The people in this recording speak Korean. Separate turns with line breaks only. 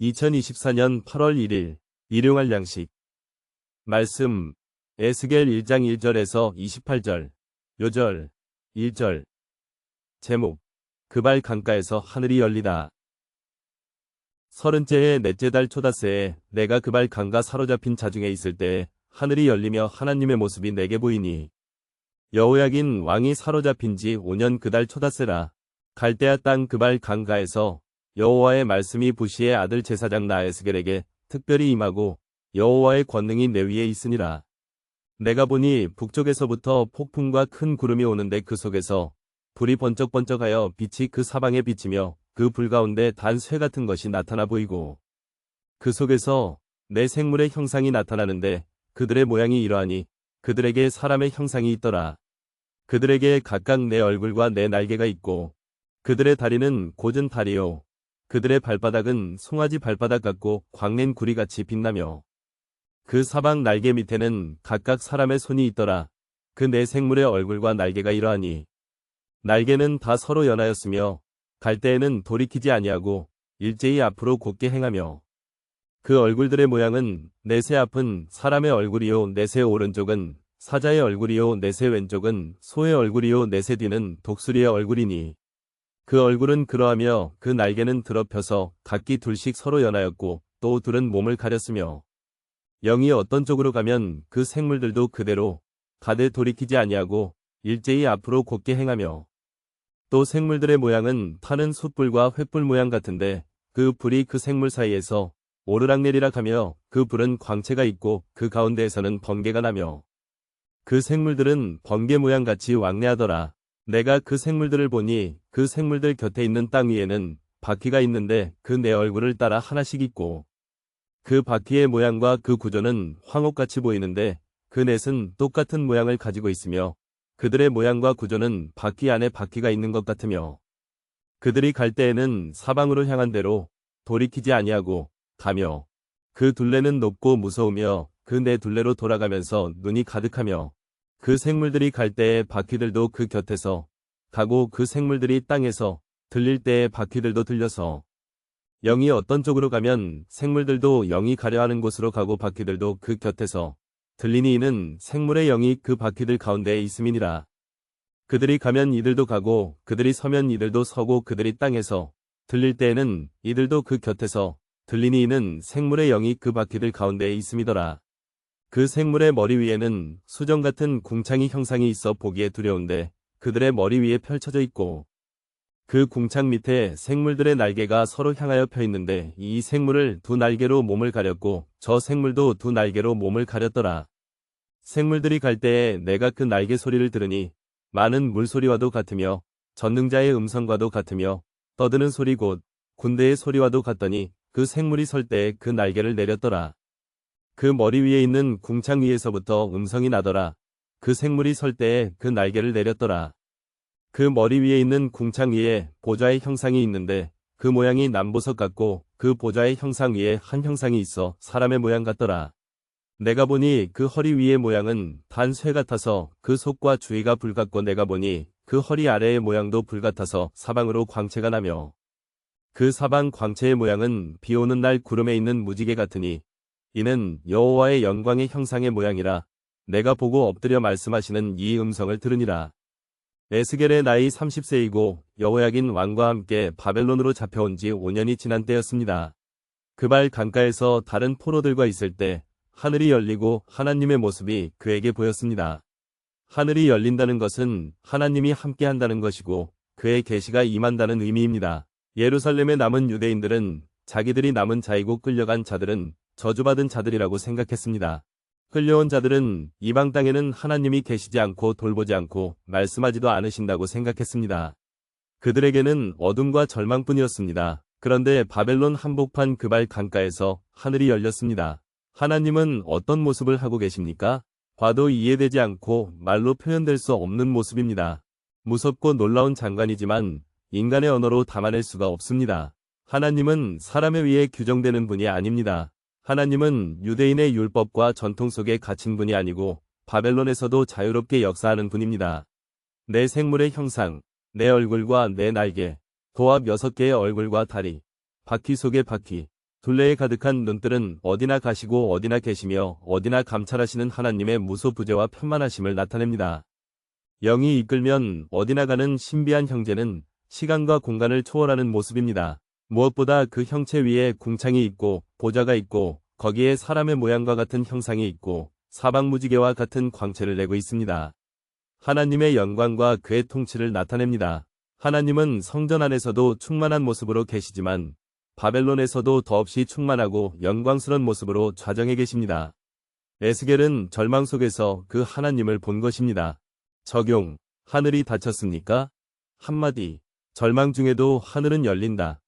2024년 8월 1일 일용할 양식. 말씀 에스겔 1장 1절에서 28절 요절 1절. 제목 그발 강가에서 하늘이 열리다. 서른째의 넷째 달 초다새에 내가 그발 강가 사로잡힌 자중에 있을 때 하늘이 열리며 하나님의 모습이 내게 보이니 여호야긴 왕이 사로잡힌 지 5년 그달 초다새라 갈대아 땅 그발 강가에서 여호와의 말씀이 부시의 아들 제사장 나에스겔에게 특별히 임하고 여호와의 권능이 내 위에 있으니라. 내가 보니 북쪽에서부터 폭풍과 큰 구름이 오는데 그 속에서 불이 번쩍번쩍하여 빛이 그 사방에 비치며 그 불 가운데 단쇠 같은 것이 나타나 보이고 그 속에서 내 생물의 형상이 나타나는데 그들의 모양이 이러하니 그들에게 사람의 형상이 있더라. 그들에게 각각 내 얼굴과 내 날개가 있고 그들의 다리는 고은 다리요 그들의 발바닥은 송아지 발바닥 같고 광낸 구리같이 빛나며 그 사방 날개 밑에는 각각 사람의 손이 있더라. 그 네 생물의 얼굴과 날개가 이러하니 날개는 다 서로 연하였으며 갈 때에는 돌이키지 아니하고 일제히 앞으로 곧게 행하며 그 얼굴들의 모양은 내세 앞은 사람의 얼굴이요 내세 오른쪽은 사자의 얼굴이요 내세 왼쪽은 소의 얼굴이요 내세 뒤는 독수리의 얼굴이니 그 얼굴은 그러하며 그 날개는 드럽혀서 각기 둘씩 서로 연하였고 또 둘은 몸을 가렸으며 영이 어떤 쪽으로 가면 그 생물들도 그대로 가되 돌이키지 아니하고 일제히 앞으로 곧게 행하며 또 생물들의 모양은 타는 숯불과 횃불 모양 같은데 그 불이 그 생물 사이에서 오르락내리락 하며 그 불은 광채가 있고 그 가운데에서는 번개가 나며 그 생물들은 번개 모양 같이 왕래하더라. 내가 그 생물들을 보니 그 생물들 곁에 있는 땅 위에는 바퀴가 있는데 그 내 얼굴을 따라 하나씩 있고 그 바퀴의 모양과 그 구조는 황옥같이 보이는데 그 넷은 똑같은 모양을 가지고 있으며 그들의 모양과 구조는 바퀴 안에 바퀴가 있는 것 같으며 그들이 갈 때에는 사방으로 향한 대로 돌이키지 아니하고 가며 그 둘레는 높고 무서우며 그네 둘레로 돌아가면서 눈이 가득하며 그 생물들이 갈 때에 바퀴들도 그 곁에서 가고 그 생물들이 땅에서 들릴 때에 바퀴들도 들려서 영이 어떤 쪽으로 가면 생물들도 영이 가려 하는 곳으로 가고 바퀴들도 그 곁에서 들리니 이는 생물의 영이 그 바퀴들 가운데에 있음이니라. 그들이 가면 이들도 가고 그들이 서면 이들도 서고 그들이 땅에서 들릴 때에는 이들도 그 곁에서 들리니 이는 생물의 영이 그 바퀴들 가운데에 있음이더라. 그 생물의 머리 위에는 수정 같은 궁창이 형상이 있어 보기에 두려운데 그들의 머리 위에 펼쳐져 있고 그 궁창 밑에 생물들의 날개가 서로 향하여 펴 있는데 이 생물을 두 날개로 몸을 가렸고 저 생물도 두 날개로 몸을 가렸더라. 생물들이 갈 때에 내가 그 날개 소리를 들으니 많은 물소리와도 같으며 전능자의 음성과도 같으며 떠드는 소리 곧 군대의 소리와도 같더니 그 생물이 설 때에 그 날개를 내렸더라. 그 머리 위에 있는 궁창 위에서부터 음성이 나더라. 그 생물이 설 때에 그 날개를 내렸더라. 그 머리 위에 있는 궁창 위에 보좌의 형상이 있는데 그 모양이 남보석 같고 그 보좌의 형상 위에 한 형상이 있어 사람의 모양 같더라. 내가 보니 그 허리 위의 모양은 단 쇠 같아서 그 속과 주위가 불 같고 내가 보니 그 허리 아래의 모양도 불 같아서 사방으로 광채가 나며 그 사방 광채의 모양은 비 오는 날 구름에 있는 무지개 같으니 이는 여호와의 영광의 형상의 모양이라 내가 보고 엎드려 말씀하시는 이 음성을 들으니라. 에스겔의 나이 30세이고 여호야긴 왕과 함께 바벨론으로 잡혀온 지 5년이 지난 때였습니다. 그발 강가에서 다른 포로들과 있을 때 하늘이 열리고 하나님의 모습이 그에게 보였습니다. 하늘이 열린다는 것은 하나님이 함께 한다는 것이고 그의 계시가 임한다는 의미입니다. 예루살렘에 남은 유대인들은 자기들이 남은 자이고 끌려간 자들은 저주받은 자들이라고 생각했습니다. 끌려온 자들은 이방 땅에는 하나님이 계시지 않고 돌보지 않고 말씀하지도 않으신다고 생각했습니다. 그들에게는 어둠과 절망뿐이었습니다. 그런데 바벨론 한복판 그발 강가에서 하늘이 열렸습니다. 하나님은 어떤 모습을 하고 계십니까? 봐도 이해되지 않고 말로 표현될 수 없는 모습입니다. 무섭고 놀라운 장관이지만 인간의 언어로 담아낼 수가 없습니다. 하나님은 사람에 의해 규정되는 분이 아닙니다. 하나님은 유대인의 율법과 전통 속에 갇힌 분이 아니고 바벨론에서도 자유롭게 역사하는 분입니다. 내 생물의 형상, 내 얼굴과 내 날개, 도합 6개의 얼굴과 다리, 바퀴 속의 바퀴, 둘레에 가득한 눈들은 어디나 가시고 어디나 계시며 어디나 감찰하시는 하나님의 무소부재와 편만하심을 나타냅니다. 영이 이끌면 어디나 가는 신비한 형제는 시간과 공간을 초월하는 모습입니다. 무엇보다 그 형체 위에 궁창이 있고 보좌가 있고 거기에 사람의 모양과 같은 형상이 있고 사방무지개와 같은 광채를 내고 있습니다. 하나님의 영광과 그의 통치를 나타냅니다. 하나님은 성전 안에서도 충만한 모습으로 계시지만 바벨론에서도 더없이 충만하고 영광스러운 모습으로 좌정해 계십니다. 에스겔은 절망 속에서 그 하나님을 본 것입니다. 적용, 하늘이 닫혔습니까? 한마디, 절망 중에도 하늘은 열린다.